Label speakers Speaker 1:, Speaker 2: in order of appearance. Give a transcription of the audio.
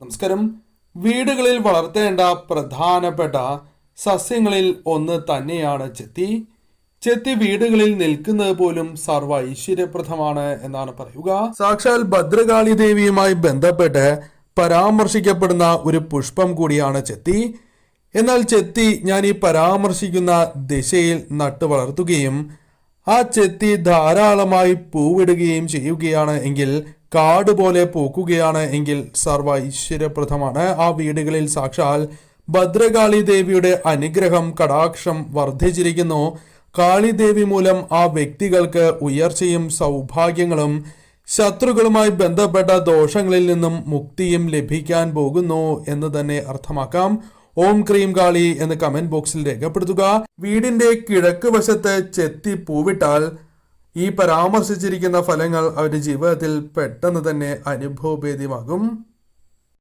Speaker 1: നമസ്കാരം. വീടുകളിൽ വളർത്തേണ്ട പ്രധാനപ്പെട്ട സസ്യങ്ങളിൽ ഒന്ന് തന്നെയാണ് ചെത്തി. ചെത്തി വീടുകളിൽ നിൽക്കുന്നത് പോലും സർവ ഐശ്വര്യപ്രദമാണ് എന്നാണ് പറയുക. സാക്ഷാൽ ഭദ്രകാളി ദേവിയുമായി ബന്ധപ്പെട്ട് പരാമർശിക്കപ്പെടുന്ന ഒരു പുഷ്പം കൂടിയാണ് ചെത്തി. എന്നാൽ ചെത്തി ഞാൻ ഈ പരാമർശിക്കുന്ന ദിശയിൽ നട്ടു വളർത്തുകയും ആ ചെത്തി ധാരാളമായി പൂവിടുകയും ചെയ്യുകയാണ് എങ്കിൽ കാട് പോലെ പൂക്കുകയാണ് എങ്കിൽ സർവ ഐശ്വര്യപ്രദമാണ് ആ വീടുകളിൽ സാക്ഷാൽ ഭദ്രകാളി ദേവിയുടെ അനുഗ്രഹം കടാക്ഷം വർദ്ധിച്ചിരിക്കുന്നു. കാളിദേവി മൂലം ആ വ്യക്തികൾക്ക് ഉയർച്ചയും സൗഭാഗ്യങ്ങളും ശത്രുക്കളുമായി ബന്ധപ്പെട്ട ദോഷങ്ങളിൽ നിന്നും മുക്തിയും ലഭിക്കാൻ പോകുന്നു എന്ന് തന്നെ അർത്ഥമാക്കാം. ഓം ക്രീം കാളി എന്ന് കമന്റ് ബോക്സിൽ രേഖപ്പെടുത്തുക. വീടിന്റെ കിഴക്ക് വശത്ത് ചെത്തി പൂവിട്ടാൽ ഈ പരാമർശിച്ചിരിക്കുന്ന ഫലങ്ങൾ അവരുടെ ജീവിതത്തിൽ പെട്ടെന്ന് തന്നെ അനുഭവഭേദ്യമാകും.